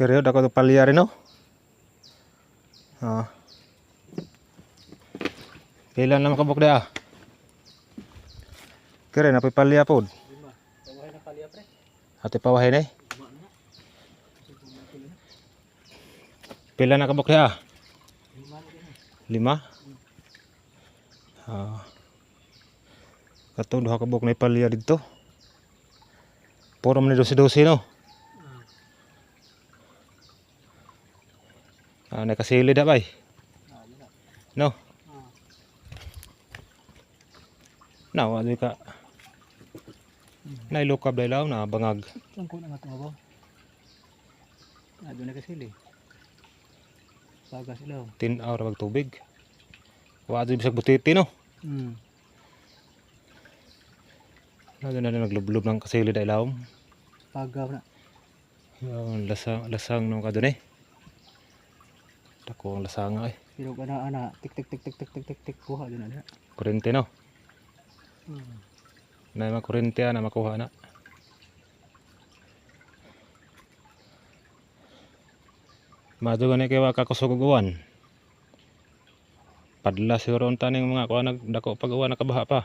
Kira udah kau tuh liar ini, oh. Ah. Pilih nama kebuk deh ah. Keren apa pali apa pun. Hati pawah ini. Pilih nama kebuk deh ah. Lima. Ah. Kata udah kebuk nih pali ya itu. Porom nih dosi dosi no. Ah, nakasili da bay. No. Now, adi ka. Nailukab dailaw na bangag. Ang kuna nga tungo ba? Ado nakasili. Pagas ilaw. Tin hour bag tubig. Wa adi bisag butiti no. Mm. Ado na naglublob ng kasili dailaw. Pagaw na. Yung lasang lasang nung kadun eh. Dako ang lasanga eh. Pero ana ana tik tik tik tik tik tik tik tik kuha doon na. Kurente no. Hmm. Na mga kurente na makuha na. Madugan ni kay wa kakusuguguan. Padla siguro ang taning mga kuha nagdako pag uwan nakabaha pa.